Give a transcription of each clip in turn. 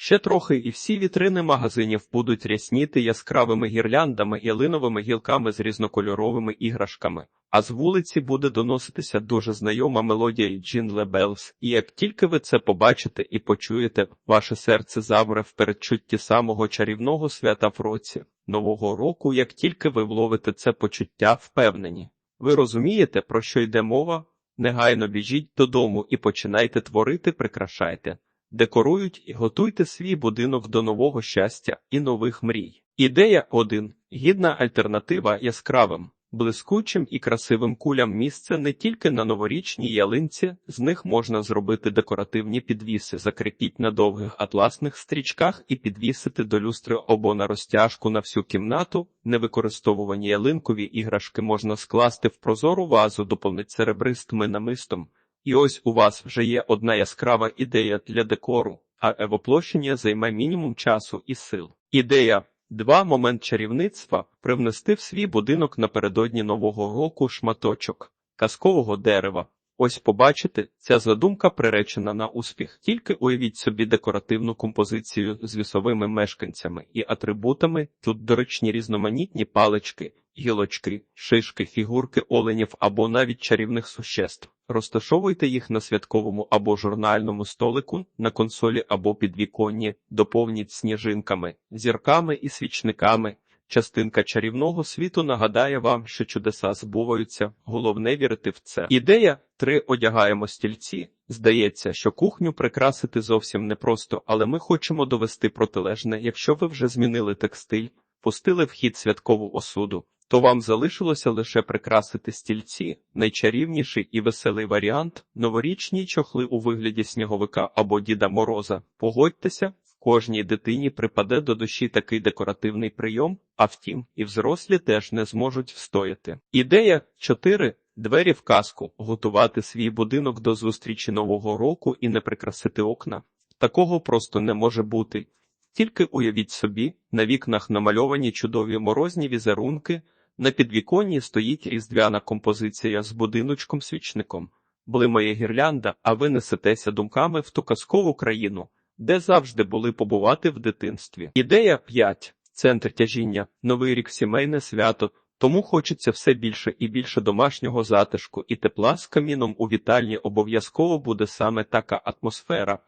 Ще трохи і всі вітрини магазинів будуть рясніти яскравими гірляндами і линовими гілками з різнокольоровими іграшками, а з вулиці буде доноситися дуже знайома мелодія Jingle Bells. І як тільки ви це побачите і почуєте, ваше серце замре в передчутті самого чарівного свята в році, нового року, як тільки ви вловите це почуття впевнені. Ви розумієте, про що йде мова? Негайно біжіть додому і починайте творити, прикрашайте декорують і готуйте свій будинок до нового щастя і нових мрій. Ідея 1. гідна альтернатива яскравим, блискучим і красивим кулям місце не тільки на новорічній ялинці, з них можна зробити декоративні підвіси, закріпіть на довгих атласних стрічках і підвісити до люстри або на розтяжку на всю кімнату. Невикористовувані ялинкові іграшки можна скласти в прозору вазу, доповнить серебристими намистом. І ось у вас вже є одна яскрава ідея для декору, а евоплощення займе мінімум часу і сил. Ідея 2. момент чарівництва привнести в свій будинок напередодні нового року шматочок казкового дерева. Ось побачите, ця задумка приречена на успіх. Тільки уявіть собі декоративну композицію з вісовими мешканцями і атрибутами. Тут доречні різноманітні палички, гілочки, шишки, фігурки оленів або навіть чарівних существ. Розташовуйте їх на святковому або журнальному столику, на консолі або підвіконні, доповніть сніжинками, зірками і свічниками. Частинка чарівного світу нагадає вам, що чудеса збуваються, головне вірити в це. Ідея 3. одягаємо стільці. Здається, що кухню прикрасити зовсім непросто, але ми хочемо довести протилежне, якщо ви вже змінили текстиль, пустили в хід святкову осуду, то вам залишилося лише прикрасити стільці, найчарівніший і веселий варіант новорічні чохли у вигляді сніговика або Діда Мороза. Погодьтеся, кожній дитині припаде до душі такий декоративний прийом, а втім, і взрослі теж не зможуть встояти. Ідея 4. Двері в казку готувати свій будинок до зустрічі нового року і не прикрасити окна. Такого просто не може бути. Тільки уявіть собі, на вікнах намальовані чудові морозні візерунки, на підвіконні стоїть різдвяна композиція з будиночком-свічником, блимає гірлянда, а ви несетеся думками в ту казкову країну, де завжди були побувати в дитинстві. Ідея 5. Центр тяжіння, новий рік сімейне свято. Тому хочеться все більше і більше домашнього затишку і тепла з каміном у вітальні обов'язково буде саме така атмосфера.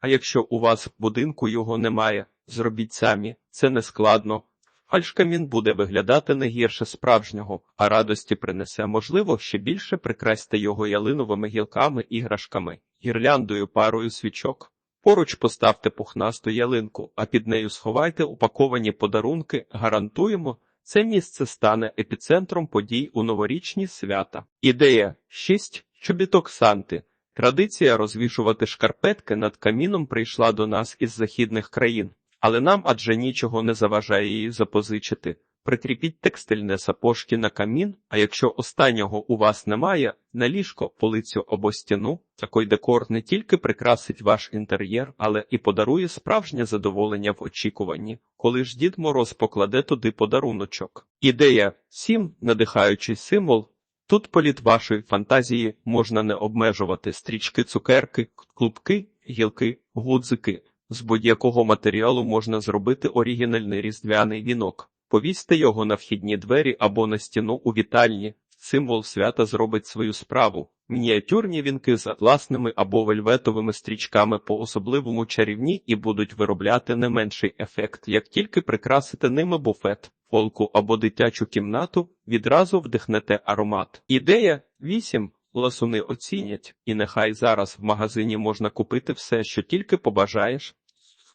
А якщо у вас в будинку його немає, зробіть самі, це не складно. Фальшкамін буде виглядати не гірше справжнього, а радості принесе, можливо, ще більше прикрасьте його ялиновими гілками, іграшками, гірляндою, парою свічок. Поруч поставте пухнасту ялинку, а під нею сховайте упаковані подарунки, гарантуємо, це місце стане епіцентром подій у новорічні свята. Ідея 6. Чобіток Санти. Традиція розвішувати шкарпетки над каміном прийшла до нас із західних країн, але нам адже нічого не заважає її запозичити. Прикріпіть текстильне сапожки на камін, а якщо останнього у вас немає, на ліжко, полицю або стіну, такий декор не тільки прикрасить ваш інтер'єр, але і подарує справжнє задоволення в очікуванні, коли ж Дід Мороз покладе туди подаруночок. Ідея 7. надихаючий символ. Тут політ вашої фантазії можна не обмежувати стрічки, цукерки, клубки, гілки, гудзики. З будь-якого матеріалу можна зробити оригінальний різдвяний вінок. Повісьте його на вхідні двері або на стіну у вітальні. Символ свята зробить свою справу. Мініатюрні вінки з атласними або вельветовими стрічками по особливому чарівні і будуть виробляти не менший ефект, як тільки прикрасите ними буфет, полку або дитячу кімнату, відразу вдихнете аромат. Ідея 8. Ласуни оцінять, і нехай зараз в магазині можна купити все, що тільки побажаєш.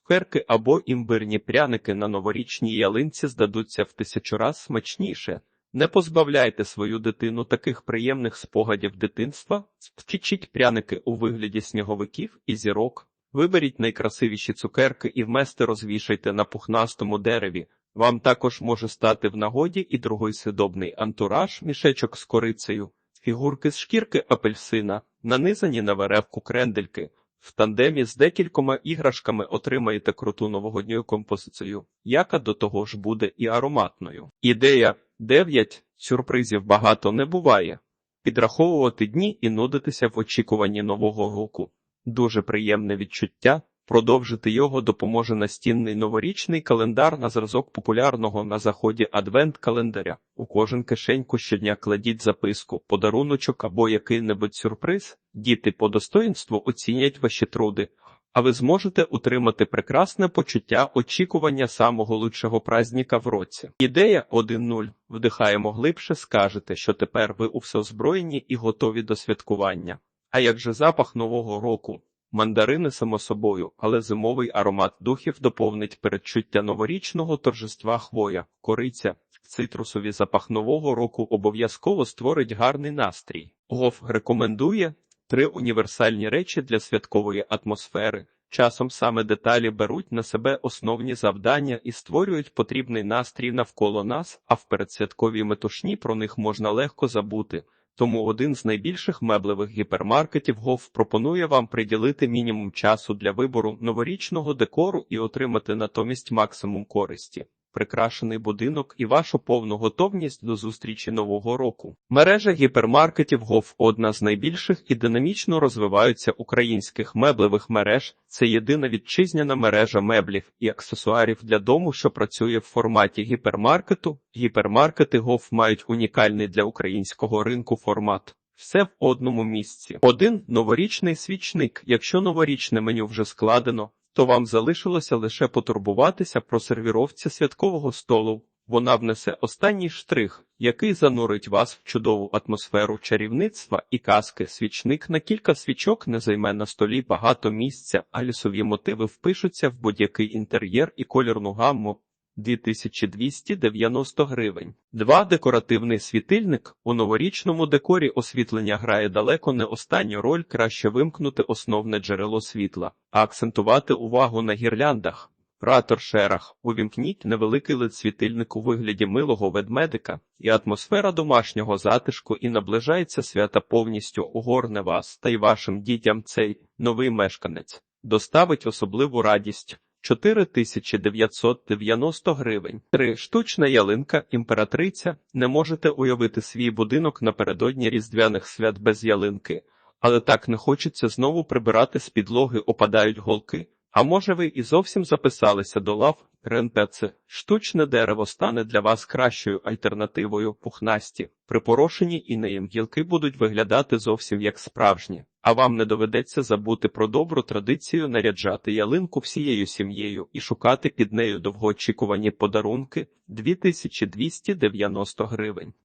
Цукерки або імбирні пряники на новорічній ялинці здадуться в тисячу раз смачніше. Не позбавляйте свою дитину таких приємних спогадів дитинства, втічіть пряники у вигляді сніговиків і зірок, виберіть найкрасивіші цукерки і вместе розвішайте на пухнастому дереві. Вам також може стати в нагоді і другий сидобний антураж, мішечок з корицею, фігурки з шкірки апельсина, нанизані на веревку крендельки. В тандемі з декількома іграшками отримаєте круту новогодню композицію, яка до того ж буде і ароматною. Ідея 9. Сюрпризів багато не буває. Підраховувати дні і нудитися в очікуванні нового року. Дуже приємне відчуття. Продовжити його допоможе настінний новорічний календар на зразок популярного на заході адвент-календаря. У кожен кишеньку щодня кладіть записку, подаруночок або який-небудь сюрприз. Діти по достоїнству оцінять ваші труди, а ви зможете утримати прекрасне почуття очікування самого лучшого праздника в році. Ідея 1.0. Вдихаємо глибше, скажете, що тепер ви у всеозброєнні і готові до святкування. А як же запах нового року? Мандарини само собою, але зимовий аромат духів доповнить передчуття новорічного торжества хвоя, кориця. Цитрусовий запах нового року обов'язково створить гарний настрій. Гоф рекомендує три універсальні речі для святкової атмосфери. Часом саме деталі беруть на себе основні завдання і створюють потрібний настрій навколо нас, а в передсвятковій метушні про них можна легко забути. Тому один з найбільших меблевих гіпермаркетів ГОВ пропонує вам приділити мінімум часу для вибору новорічного декору і отримати натомість максимум користі. Прикрашений будинок і вашу повну готовність до зустрічі нового року. Мережа гіпермаркетів ГОВ одна з найбільших і динамічно розвиваються українських меблевих мереж. Це єдина вітчизняна мережа меблів і аксесуарів для дому, що працює в форматі гіпермаркету. Гіпермаркети ГОВ мають унікальний для українського ринку формат. Все в одному місці. Один новорічний свічник. Якщо новорічне меню вже складено, то вам залишилося лише потурбуватися про сервіровця святкового столу. Вона внесе останній штрих, який занурить вас в чудову атмосферу чарівництва і казки. Свічник на кілька свічок не займе на столі багато місця, а лісові мотиви впишуться в будь-який інтер'єр і колірну гамму. 2290 гривень. Два декоративний світильник. У новорічному декорі освітлення грає далеко не останню роль, краще вимкнути основне джерело світла, а акцентувати увагу на гірляндах. Ратор-шерах. Увімкніть невеликий лед світильник у вигляді милого ведмедика, і атмосфера домашнього затишку і наближається свята повністю угорне вас та й вашим дітям цей новий мешканець. Доставить особливу радість. 4990 гривень. Три штучна ялинка імператриця. Не можете уявити свій будинок напередодні різдвяних свят без ялинки, але так не хочеться знову прибирати з підлоги, опадають голки. А може ви і зовсім записалися до лав рентеце. Штучне дерево стане для вас кращою альтернативою пухнасті. Припорошені і неєм гілки будуть виглядати зовсім як справжні, а вам не доведеться забути про добру традицію наряджати ялинку всією сім'єю і шукати під нею довгоочікувані подарунки 2290 гривень.